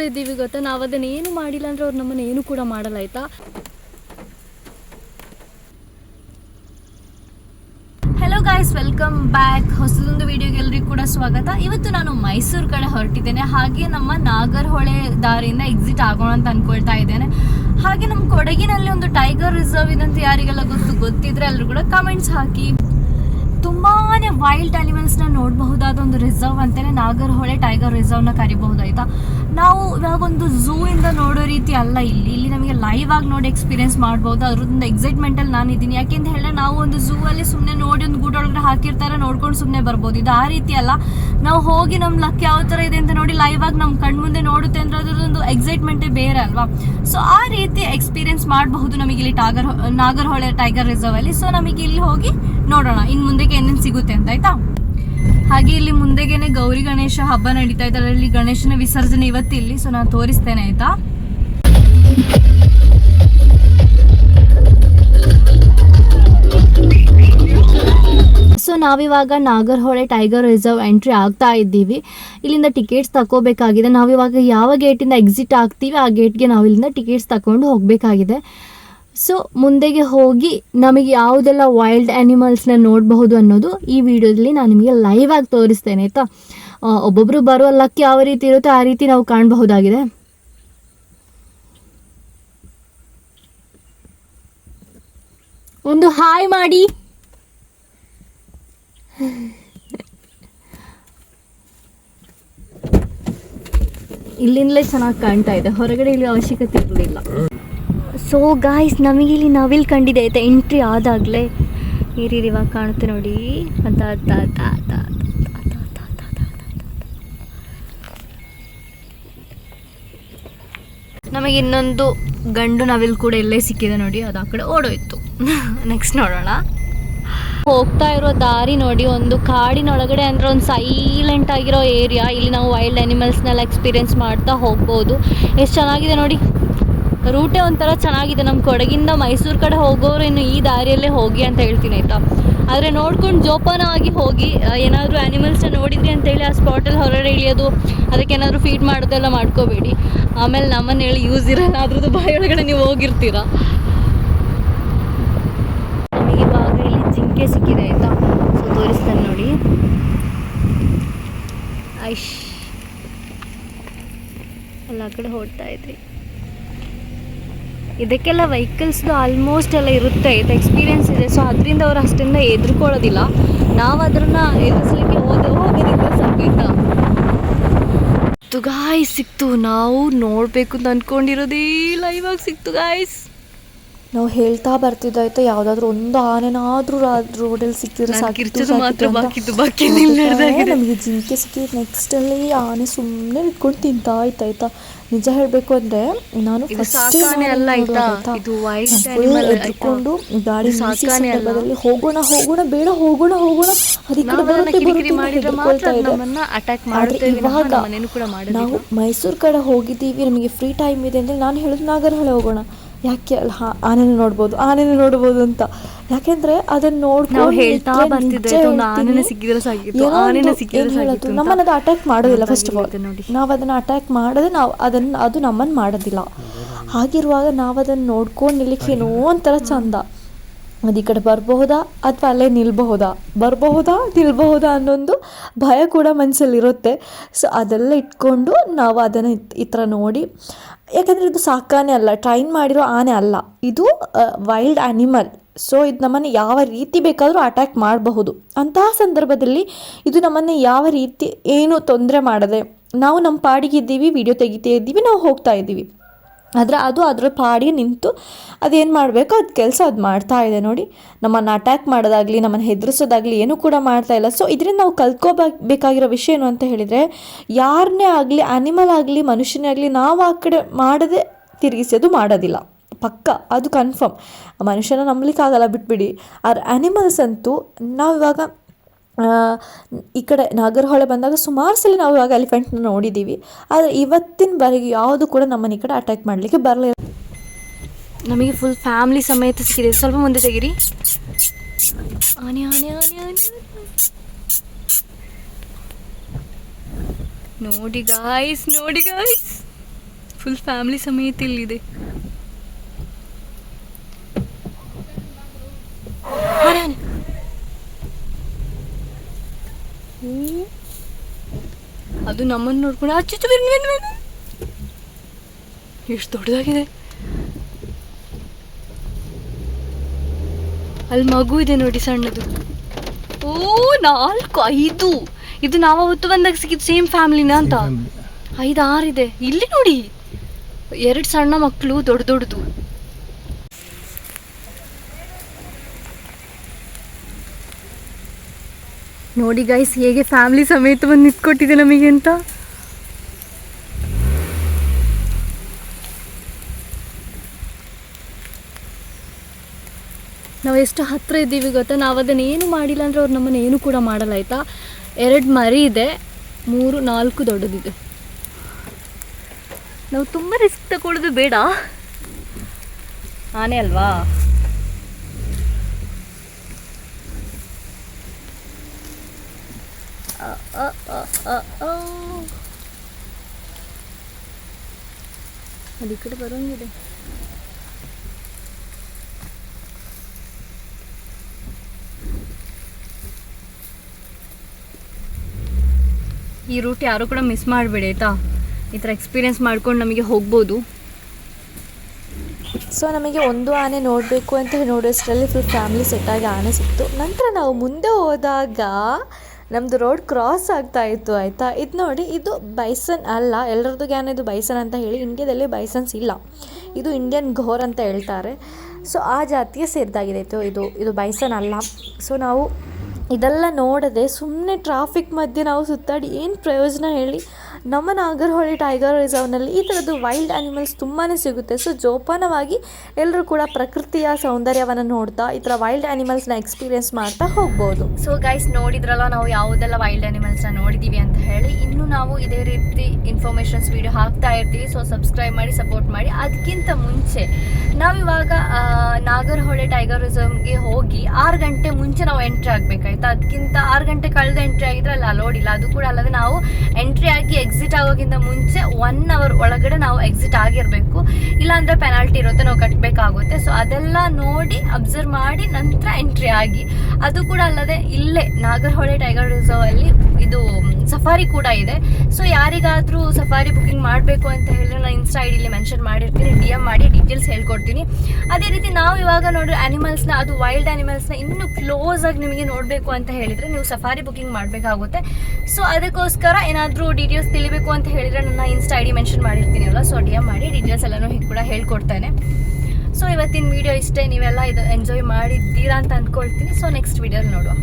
ಹತ್ರ ಇದ್ದೀವಿ ಗೊತ್ತಾ? ನಾವು ಅದನ್ನ ಏನು ಮಾಡಿಲ್ಲ ಅಂದ್ರೆ ಅವ್ರು ನಮ್ಮನ್ನ ಏನು ಕೂಡ ಮಾಡಲ್ಲ, ಆಯ್ತಾ? ಹಲೋ ಗಾಯ್ಸ್ ವೆಲ್ಕಮ್ ಬ್ಯಾಕ್ ಹೊಸದೊಂದು ವಿಡಿಯೋಗೆ ಎಲ್ಲರಿಗೂ ಕೂಡ ಸ್ವಾಗತ. ಇವತ್ತು ನಾನು ಮೈಸೂರು ಕಡೆ ಹೊರಟಿದ್ದೇನೆ. ಹಾಗೆ ನಮ್ಮ ನಾಗರಹೊಳೆ ದಾರಿಯಿಂದ ಎಕ್ಸಿಟ್ ಆಗೋಣ ಅಂತ ಅನ್ಕೊಳ್ತಾ ಇದ್ದೇನೆ. ಹಾಗೆ ನಮ್ಮ ಕೊಡಗಿನಲ್ಲಿ ಒಂದು ಟೈಗರ್ ರಿಸರ್ವ್ ಇದೆ ಅಂತ ಯಾರಿಗೆಲ್ಲ ಗೊತ್ತು ಗೊತ್ತಿದ್ರೆ ಎಲ್ಲರೂ ಕೂಡ ಕಮೆಂಟ್ಸ್ ಹಾಕಿ. ತುಂಬಾನೇ ವೈಲ್ಡ್ ಅನಿಮಲ್ಸ್ನ ನೋಡಬಹುದಾದ ಒಂದು ರಿಸರ್ವ್ ಅಂತಲೇ ನಾಗರಹೊಳೆ ಟೈಗರ್ ರಿಸರ್ವ್ನ ಕರಿಬಹುದಾಯ್ತಾ? ನಾವು ಇವಾಗ ಒಂದು ಝೂ ಇಂದ ನೋಡೋ ರೀತಿ ಅಲ್ಲ ಇಲ್ಲಿ. ಇಲ್ಲಿ ನಮಗೆ ಲೈವ್ ಆಗಿ ನೋಡಿ ಎಕ್ಸ್ಪೀರಿಯನ್ಸ್ ಮಾಡ್ಬೋದು. ಅದ್ರದ್ದು ಎಕ್ಸೈಟ್ಮೆಂಟಲ್ಲಿ ನಾನು ಇದ್ದೀನಿ. ಯಾಕೆಂತ ಹೇಳಿದ್ರೆ ನಾವು ಒಂದು ಝೂ ಅಲ್ಲಿ ಸುಮ್ಮನೆ ನೋಡಿ ಒಂದು ಗೂಟೊಳಗಡೆ ಹಾಕಿರ್ತಾರೆ ನೋಡ್ಕೊಂಡು ಸುಮ್ಮನೆ ಬರ್ಬೋದು. ಇದು ಆ ರೀತಿ ಅಲ್ಲ. ನಾವು ಹೋಗಿ ನಮ್ಮ ಲಕ್ ಯಾವ ಥರ ಇದೆ ಅಂತ ನೋಡಿ ಲೈವ್ ಆಗಿ ನಮ್ಮ ಕಣ್ಮುಂದೆ ನೋಡುತ್ತೆ ಅಂದ್ರೆ ಅದ್ರದ್ದೊಂದು ಎಕ್ಸೈಟ್ಮೆಂಟೇ ಬೇರೆ ಅಲ್ವಾ? ಸೊ ಆ ರೀತಿ ಎಕ್ಸ್ಪೀರಿಯನ್ಸ್ ಮಾಡಬಹುದು ನಮಗೆ ಇಲ್ಲಿ ಟಾಗರ್ ನಾಗರಹೊಳೆ ಟೈಗರ್ ರಿಸರ್ವ್ ಅಲ್ಲಿ. ಸೊ ನಮಗೆ ಇಲ್ಲಿ ಹೋಗಿ ನೋಡೋಣ. ಇನ್ನು ಮುಂದೆಗೆ ಏನೇನು ಸಿಗುತ್ತೆ ಅಂತ ಆಯ್ತಾ? ಹಾಗೆ ಇಲ್ಲಿ ಮುಂದೆಗೇನೆ ಗೌರಿ ಗಣೇಶ ಹಬ್ಬ ನಡೀತಾ ಇದೆ ಅದರಲ್ಲಿ ಗಣೇಶನ ವಿಸರ್ಜನೆ ಇವತ್ತು ಇಲ್ಲಿ. ಸೊ ನಾನು ತೋರಿಸ್ತೇನೆ ಆಯ್ತಾ? ಸೊ ನಾವಿವಾಗ ನಾಗರಹೊಳೆ ಟೈಗರ್ ರಿಸರ್ವ್ ಎಂಟ್ರಿ ಆಗ್ತಾ ಇದ್ದೀವಿ. ಇಲ್ಲಿಂದ ಟಿಕೆಟ್ಸ್ ತಗೋಬೇಕಾಗಿದೆ ನಾವಿವಾಗ ಯಾವ ಗೇಟಿಂದ ಎಕ್ಸಿಟ್ ಆಗ್ತೀವಿ, ಆ ಗೇಟ್ಗೆ ನಾವು ಇಲ್ಲಿಂದ ಟಿಕೆಟ್ಸ್ ತಗೊಂಡು ಹೋಗಬೇಕಾಗಿದೆ. ಸೊ ಮುಂದೆಗೆ ಹೋಗಿ ನಮಗೆ ಯಾವುದೆಲ್ಲ ವೈಲ್ಡ್ ಆ್ಯನಿಮಲ್ಸ್ನ ನೋಡಬಹುದು ಅನ್ನೋದು ಈ ವಿಡಿಯೋದಲ್ಲಿ ನಾನು ನಿಮಗೆ ಲೈವ್ ಆಗಿ ತೋರಿಸ್ತೇನೆ, ಆಯಿತಾ? ಒಬ್ಬೊಬ್ಬರು ಬರುವ ಲಕ್ ಯಾವ ರೀತಿ ಇರುತ್ತೋ ಆ ರೀತಿ ನಾವು ಕಾಣಬಹುದಾಗಿದೆ. ಒಂದು ಹಾಯ್ ಮಾಡಿ. ಇಲ್ಲಿಂದಲೇ ಚೆನ್ನಾಗಿ ಕಾಣ್ತಾ ಇದೆ. ಹೊರಗಡೆ ಇಲ್ಲಿ ಅವಶ್ಯಕತೆ ಇರಲಿಲ್ಲ. ಸೊ ಗಾಯ್ಸ್ ನಮಗಿಲ್ಲಿ ನವಿಲ್ ಕಂಡಿದೆ ಆಯ್ತಾ ಎಂಟ್ರಿ ಆದಾಗಲೇ ಈ ಇವಾಗ ಕಾಣುತ್ತೆ ನೋಡಿ ಅಂತ ನಮಗೆ ಇನ್ನೊಂದು ಗಂಡು ನವಿಲ್ ಕೂಡ ಎಲ್ಲೇ ಸಿಕ್ಕಿದೆ ನೋಡಿ ಅದು ಆ ಕಡೆ ಓಡೋಯ್ತು ನೆಕ್ಸ್ಟ್ ನೋಡೋಣ ಹೋಗ್ತಾ ಇರೋ ದಾರಿ ನೋಡಿ ಒಂದು ಕಾಡಿನೊಳಗಡೆ ಅಂದರೆ ಒಂದು ಸೈಲೆಂಟ್ ಆಗಿರೋ ಏರಿಯಾ ಇಲ್ಲಿ ನಾವು ವೈಲ್ಡ್ ಅನಿಮಲ್ಸ್ನೆಲ್ಲ ಎಕ್ಸ್ಪೀರಿಯನ್ಸ್ ಮಾಡ್ತಾ ಹೋಗ್ಬೋದು ಎಷ್ಟು ಚೆನ್ನಾಗಿದೆ ನೋಡಿ ರೂಟೇ ಒಂಥರ ಚೆನ್ನಾಗಿದೆ ನಮ್ಮ ಕೊಡಗಿಂದ ಮೈಸೂರು ಕಡೆ ಹೋಗೋರು ಇನ್ನು ಈ ದಾರಿಯಲ್ಲೇ ಹೋಗಿ ಅಂತ ಹೇಳ್ತೀನಿ, ಆಯಿತಾ? ಆದರೆ ನೋಡ್ಕೊಂಡು ಜೋಪಾನವಾಗಿ ಹೋಗಿ ಏನಾದರೂ ಆ್ಯನಿಮಲ್ಸ್ನ ನೋಡಿದ್ರಿ ಅಂತೇಳಿ ಆ ಸ್ಪಾಟಲ್ಲಿ ಹೊರಗಡೆ ಇಳಿಯೋದು, ಅದಕ್ಕೆ ಏನಾದರೂ ಫೀಡ್ ಮಾಡೋದೆಲ್ಲ ಮಾಡ್ಕೋಬೇಡಿ. ಆಮೇಲೆ ನಮ್ಮನ್ನು ಹೇಳಿ ಯೂಸ್ ಇರೋಲ್ಲ, ಅದ್ರದ್ದು ಬಾಯೊಳಗಡೆ ನೀವು ಹೋಗಿರ್ತೀರ? ನಮಗೆ ಇವಾಗ ಇಲ್ಲಿ ಜಿಂಕೆ ಸಿಕ್ಕಿದೆ, ಆಯಿತಾ? ಸೊ ತೋರಿಸ್ತೇನೆ ನೋಡಿ. ಐಶ್. ಎಲ್ಲ ಕಡೆ ಹೊಡ್ತಾ ಇದ್ರಿ. ಇದಕ್ಕೆಲ್ಲ ವೆಹಿಕಲ್ಸ್ದು ಆಲ್ಮೋಸ್ಟ್ ಎಲ್ಲ ಇರುತ್ತೆ. ಇದು ಎಕ್ಸ್ಪೀರಿಯನ್ಸ್ ಇದೆ. ಸೊ ಅದರಿಂದ ಅವ್ರು ಅಷ್ಟಿಂದ ಎದುರ್ಕೊಳ್ಳೋದಿಲ್ಲ ನಾವು ಅದನ್ನ ಎದುರಿಸ್ಲಿಕ್ಕೆ ಹೋದ ಹೋಗಿದ್ದಿದ್ರೆ ಸಂಗೀತ ಗಾಯ್ಸ್ ಸಿಕ್ತು. ನಾವು ನೋಡಬೇಕು ಅಂತ ಅನ್ಕೊಂಡಿರೋದೇ ಲೈವ್ ಆಗಿ ಸಿಕ್ತು ಗಾಯ್ಸ್ ನಾವು ಹೇಳ್ತಾ ಬರ್ತಿದ್ದಾಯ್ತು ಯಾವ್ದಾದ್ರು ಒಂದು ಆನೆನಾದ್ರೂ ರೋಡಲ್ಲಿ ಸಿಕ್ಕಿದ್ರೆ ನಮಗೆ ಜಿಂಕೆ ಸಿಕ್ಕಿ ನೆಕ್ಸ್ಟ್ ಅಲ್ಲಿ ಆನೆ ಸುಮ್ಮನೆ ಇಟ್ಕೊಂಡು ತಿಂತಾ ಆಯ್ತಾಯ್ತಾ ನಿಜ ಹೇಳ್ಬೇಕು ಅಂದ್ರೆ ನಾನು ಎದ್ಕೊಂಡು ಗಾಡಿ ಸಂದರ್ಭದಲ್ಲಿ ಹೋಗೋಣ ಹೋಗೋಣ ಬೇಡ ಹೋಗೋಣ ಹೋಗೋಣ ಅದಕ್ಕೆ ಇವಾಗ ನಾವು ಮೈಸೂರು ಕಡೆ ಹೋಗಿದ್ದೀವಿ ನಮಗೆ ಫ್ರೀ ಟೈಮ್ ಇದೆ ಅಂದ್ರೆ ನಾನು ಹೇಳೋದು ನಾಗರಹಳೆ ಹೋಗೋಣ. ಯಾಕೆ ಅಲ್ಲ? ಹಾ ಆನೆನ ನೋಡ್ಬೋದು ಆನೆನ ನೋಡ್ಬೋದು ಅಂತ. ಯಾಕೆಂದ್ರೆ ಅದನ್ನ ನೋಡ್ಕೊಂಡು ಹೇಳ್ತಾ ನಮ್ಮನ್ನ ಅದು ಅಟ್ಯಾಕ್ ಮಾಡೋದಿಲ್ಲ ಫಸ್ಟ್ ಆಫ್ ಆಲ್ ನಾವು ಅದನ್ನ ಅಟ್ಯಾಕ್ ಮಾಡದೆ ನಾವು ಅದನ್ನ ಅದು ನಮ್ಮನ್ ಮಾಡೋದಿಲ್ಲ. ಹಾಗಿರುವಾಗ ನಾವು ಅದನ್ನ ನೋಡ್ಕೊಂಡು ನಿಲ್ಲಿಕ್ಕೆ ಏನೋ ಒಂಥರ ಚಂದ. ಅದು ಈ ಕಡೆ ಬರಬಹುದಾ ಅಥವಾ ಅಲ್ಲೇ ನಿಲ್ಬಹುದಾ? ಬರಬಹುದಾ ನಿಲ್ಬಹುದಾ ಅನ್ನೊಂದು ಭಯ ಕೂಡ ಮನಸ್ಸಲ್ಲಿರುತ್ತೆ ಸೊ ಅದೆಲ್ಲ ಇಟ್ಕೊಂಡು ನಾವು ಅದನ್ನು ಈ ಥರ ನೋಡಿ ಯಾಕಂದರೆ ಇದು ಸಾಕಾನೆ ಅಲ್ಲ ಟ್ರೈನ್ ಮಾಡಿರೋ ಆನೆ ಅಲ್ಲ. ಇದು ವೈಲ್ಡ್ ಆ್ಯನಿಮಲ್ ಸೊ ಇದು ನಮ್ಮನ್ನು ಯಾವ ರೀತಿ ಬೇಕಾದರೂ ಅಟ್ಯಾಕ್ ಮಾಡಬಹುದು. ಅಂತಹ ಸಂದರ್ಭದಲ್ಲಿ ಇದು ನಮ್ಮನ್ನು ಯಾವ ರೀತಿ ಏನು ತೊಂದರೆ ಮಾಡದೆ ನಾವು ನಮ್ಮ ಪಾಡಿಗೆ ಇದ್ದೀವಿ ವಿಡಿಯೋ ತೆಗಿತಾ ಇದ್ದೀವಿ, ನಾವು ಹೋಗ್ತಾ ಇದ್ದೀವಿ. ಆದರೆ ಅದು ಅದರ ಪಾಡಿ ನಿಂತು ಅದೇನು ಮಾಡಬೇಕು? ಅದು ಕೆಲಸ ಅದು ಮಾಡ್ತಾ ಇದೆ ನೋಡಿ. ನಮ್ಮನ್ನು ಅಟ್ಯಾಕ್ ಮಾಡೋದಾಗಲಿ ನಮ್ಮನ್ನು ಹೆದರಿಸೋದಾಗಲಿ ಏನೂ ಕೂಡ ಮಾಡ್ತಾ ಇಲ್ಲ. ಸೊ ಇದರಿಂದ ನಾವು ಕಲ್ತ್ಕೋಬೇಕಾಗಿರೋ ವಿಷಯ ಏನು ಅಂತ ಹೇಳಿದರೆ ಯಾರನ್ನೇ ಆಗಲಿ ಆ್ಯನಿಮಲ್ ಆಗಲಿ ಮನುಷ್ಯನೇ ಆಗಲಿ ನಾವು ಆ ಕಡೆ ಮಾಡದೆ ತಿರುಗಿಸೋದು ಮಾಡೋದಿಲ್ಲ. ಪಕ್ಕ ಅದು ಕನ್ಫರ್ಮ್ ಮನುಷ್ಯನ ನಂಬಲಿಕ್ಕಾಗಲ್ಲ ಬಿಟ್ಬಿಡಿ. ಆದ್ರೆ ಆ್ಯನಿಮಲ್ಸ್ ಅಂತೂ ನಾವು ಆ, ಈ ಕಡೆ ನಾಗರಹೊಳೆ ಬಂದಾಗ ಸುಮಾರು ಸಲ ನಾವು ಇವಾಗ ಎಲಿಫೆಂಟ್ನ ನೋಡಿದ್ದೀವಿ ಆದರೆ ಇವತ್ತಿನವರೆಗೆ ಯಾವುದು ಕೂಡ ನಮ್ಮನ್ನ ಈ ಕಡೆ ಅಟ್ಯಾಕ್ ಮಾಡಲಿಕ್ಕೆ ಬರಲಿಲ್ಲ ನಮಗೆ ಫುಲ್ ಫ್ಯಾಮಿಲಿ ಸಮೇತ ಸಿಕ್ಕಿದೆ. ಸ್ವಲ್ಪ ಮುಂದೆ ತೆಗಿರಿ. ಆನೆ ಆನೆ ಆನೆ ಆನೆ ನೋಡಿ ಗಾಯ್ಸ್ ನೋಡಿ ಗಾಯ್ಸ್ ಫುಲ್ ಫ್ಯಾಮಿಲಿ ಸಮೇತ ಇಲ್ಲಿದೆ. ಆನೆ, ಆನೆ. ಓ. ಅದು ನಮ್ಮನ್ನು ನೋಡ್ಕೊಂಡು ಅಚ್ಚು ಎಷ್ಟು ದೊಡ್ಡದಾಗಿದೆ. ಅಲ್ಲಿ ಮಗು ಇದೆ ನೋಡಿ ಸಣ್ಣದು. ಓ ನಾಲ್ಕು ಐದು. ಇದು ನಾವು ಅವತ್ತು ಬಂದಾಗ ಸಿಕ್ಕಿದ್ದು ಸೇಮ್ ಫ್ಯಾಮಿಲಿನ ಅಂತ. ಐದು ಆರಿದೆ ಇಲ್ಲಿ ನೋಡಿ. ಎರಡು ಸಣ್ಣ ಮಕ್ಕಳು ದೊಡ್ಡ ದೊಡ್ಡದು. ನೋಡಿ ಗೈಸ್ ಹೇಗೆ ಫ್ಯಾಮಿಲಿ ಸಮೇತ ಬಂದು ನಿಂತ್ಕೊಟ್ಟಿದೆ ನಮಗೆ ಅಂತ. ನಾವು ಎಷ್ಟು ಹತ್ತಿರ ಇದ್ದೀವಿ ಗೊತ್ತಾ? ನಾವು ಅದನ್ನು ಏನು ಮಾಡಿಲ್ಲ ಅಂದರೆ ಅವ್ರು ನಮ್ಮನ್ನು ಏನು ಕೂಡ ಮಾಡಲ್ಲ, ಆಯಿತಾ? ಎರಡು ಮರಿ ಇದೆ, ಮೂರು, ನಾಲ್ಕು ದೊಡ್ಡದಿದೆ. ನಾವು ತುಂಬ ರಿಸ್ಕ್ ತಗೊಳ್ಳೋದು ಬೇಡ. ಆನೆ ಅಲ್ವಾ? Oh, oh, oh, oh. ಅದು ಈ ಕಡೆ ಬರೋಂಗಿದೆ ಈ ರೂಟ್ ಯಾರು ಕೂಡ ಮಿಸ್ ಮಾಡಬೇಡಿ ಆಯಿತಾ ಈ ಥರ ಎಕ್ಸ್ಪೀರಿಯೆನ್ಸ್ ಮಾಡ್ಕೊಂಡು ನಮಗೆ ಹೋಗ್ಬೋದು. ಸೊ ನಮಗೆ ಒಂದು ಆನೆ ನೋಡಬೇಕು ಅಂತ ನೋಡೋಷ್ಟರಲ್ಲಿ ಫುಲ್ ಫ್ಯಾಮಿಲಿ ಸೆಟ್ಟಾಗಿ ಆನೆ ಸಿಕ್ತು. ನಂತರ ನಾವು ಮುಂದೆ ಹೋದಾಗ ನಮ್ಮದು ರೋಡ್ ಕ್ರಾಸ್ ಆಗ್ತಾ ಇತ್ತು, ಆಯಿತಾ? ಇದು ನೋಡಿ, ಇದು ಬೈಸನ್ ಅಲ್ಲ ಎಲ್ಲರದ್ದು ಗ್ಯಾನ್ ಇದು ಬೈಸನ್ ಅಂತ ಹೇಳಿ, ಇಂಡಿಯಾದಲ್ಲಿ ಬೈಸನ್ಸ್ ಇಲ್ಲ. ಇದು ಇಂಡಿಯನ್ ಘೋರ್ ಅಂತ ಹೇಳ್ತಾರೆ. ಸೊ, ಆ ಜಾತಿಯ ಸೇರಿದಾಗಿದೆ ಇದು ಇದು ಇದು ಬೈಸನ್ ಅಲ್ಲ. ಸೊ, ನಾವು ಇದೆಲ್ಲ ನೋಡದೆ ಸುಮ್ಮನೆ ಟ್ರಾಫಿಕ್ ಮಧ್ಯೆ ನಾವು ಸುತ್ತಾಡಿ ಏನು ಪ್ರಯೋಜನ ಹೇಳಿ ನಮ್ಮ ನಾಗರಹೊಳೆ ಟೈಗರ್ ರಿಸರ್ವ್ನಲ್ಲಿ ಈ ಥರದ್ದು ವೈಲ್ಡ್ ಆ್ಯನಿಮಲ್ಸ್ ತುಂಬಾ ಸಿಗುತ್ತೆ. ಸೊ ಜೋಪಾನವಾಗಿ ಎಲ್ಲರೂ ಕೂಡ ಪ್ರಕೃತಿಯ ಸೌಂದರ್ಯವನ್ನು ನೋಡ್ತಾ ಈ ಥರ ವೈಲ್ಡ್ ಆ್ಯನಿಮಲ್ಸ್ನ ಎಕ್ಸ್ಪೀರಿಯನ್ಸ್ ಮಾಡ್ತಾ ಹೋಗ್ಬೋದು. ಸೊ ಗೈಸ್ ನೋಡಿದ್ರಲ್ಲ ನಾವು ಯಾವುದೆಲ್ಲ ವೈಲ್ಡ್ ಆ್ಯನಿಮಲ್ಸ್ನ ನೋಡಿದ್ದೀವಿ ಅಂತ ಹೇಳಿ ಇನ್ನು ನಾವು ಇದೇ ರೀತಿ ಇನ್ಫಾರ್ಮೇಷನ್ಸ್ ವಿಡಿಯೋ ಹಾಕ್ತಾ ಇರ್ತೀವಿ. ಸೊ ಸಬ್ಸ್ಕ್ರೈಬ್ ಮಾಡಿ, ಸಪೋರ್ಟ್ ಮಾಡಿ. ಅದಕ್ಕಿಂತ ಮುಂಚೆ ನಾವಿವಾಗ ನಾಗರಹೊಳೆ ಟೈಗರ್ ರಿಸರ್ವ್ಗೆ ಹೋಗಿ ಆರು ಗಂಟೆ ಮುಂಚೆ ನಾವು ಎಂಟ್ರಿ ಆಗಬೇಕಾಯ್ತು. ಅದಕ್ಕಿಂತ ಆರು ಗಂಟೆ ಕಳೆದ ಎಂಟ್ರಿ ಆಗಿದ್ರೆ ಅಲ್ಲಿ ಲೋಡಿಲ್ಲ ಅದು ಕೂಡ ಅಲ್ಲದೆ ನಾವು ಎಂಟ್ರಿ ಆಗಿ ಎಕ್ಸಿಟ್ ಆಗೋಕ್ಕಿಂತ ಮುಂಚೆ ಒನ್ ಅವರ್ ಒಳಗಡೆ ನಾವು ಎಕ್ಸಿಟ್ ಆಗಿರಬೇಕು. ಇಲ್ಲಾಂದ್ರೆ ಪೆನಾಲ್ಟಿ ಇರುತ್ತೆ, ನಾವು ಕಟ್ಟಬೇಕಾಗುತ್ತೆ ಸೊ ಅದೆಲ್ಲ ನೋಡಿ ಅಬ್ಸರ್ವ್ ಮಾಡಿ ನಂತರ ಎಂಟ್ರಿ ಆಗಿ. ಅದು ಕೂಡ ಅಲ್ಲದೆ ಇಲ್ಲೇ ನಾಗರಹೊಳೆ ಟೈಗರ್ ರಿಸರ್ವ್ ಅಲ್ಲಿ ಇದು ಸಫಾರಿ ಕೂಡ ಇದೆ. ಸೊ ಯಾರಿಗಾದರೂ ಸಫಾರಿ ಬುಕಿಂಗ್ ಮಾಡಬೇಕು ಅಂತ ಹೇಳಿದ್ರೆ ನಾನು ಇನ್ಸ್ಟಾ ಐಡಿಲಿ ಮೆನ್ಷನ್ ಮಾಡಿರ್ತೀನಿ. ಡಿ ಎಂ ಮಾಡಿ ಡೀಟೇಲ್ಸ್ ಹೇಳ್ಕೊಡ್ತೀನಿ. ಅದೇ ರೀತಿ ನಾವು ಇವಾಗ ನೋಡಿರೋ ಆ್ಯನಿಮಲ್ಸ್ನ ಅದು ವೈಲ್ಡ್ ಆ್ಯನಿಮಲ್ಸ್ನ ಇನ್ನೂ ಕ್ಲೋಸ್ ಆಗಿ ನಿಮಗೆ ನೋಡಬೇಕು ಅಂತ ಹೇಳಿದ್ರೆ ನೀವು ಸಫಾರಿ ಬುಕಿಂಗ್ ಮಾಡಬೇಕಾಗುತ್ತೆ. ಸೊ ಅದಕ್ಕೋಸ್ಕರ ಏನಾದರೂ ಡೀಟೇಲ್ಸ್ ತಿಳಿಬೇಕು ಅಂತ ಹೇಳಿದ್ರೆ ನನ್ನ ಇನ್ಸ್ಟಾ ಐಡಿ ಮೆನ್ಷನ್ ಮಾಡಿರ್ತೀನಿ ಅಲ್ಲ ಸೊ ಡಿ ಎಂ ಮಾಡಿ ಡೀಟೇಲ್ಸ್ ಎಲ್ಲನೂ ಕೂಡ ಹೇಳ್ಕೊಡ್ತೇನೆ. ಸೊ ಇವತ್ತಿನ ವಿಡಿಯೋ ಇಷ್ಟೇ. ನೀವೆಲ್ಲ ಇದು ಎಂಜಾಯ್ ಮಾಡಿದ್ದೀರಾ ಅಂತ ಅಂದ್ಕೊಳ್ತೀನಿ ಸೊ ನೆಕ್ಸ್ಟ್ ವಿಡಿಯೋಲಿ ನೋಡುವ.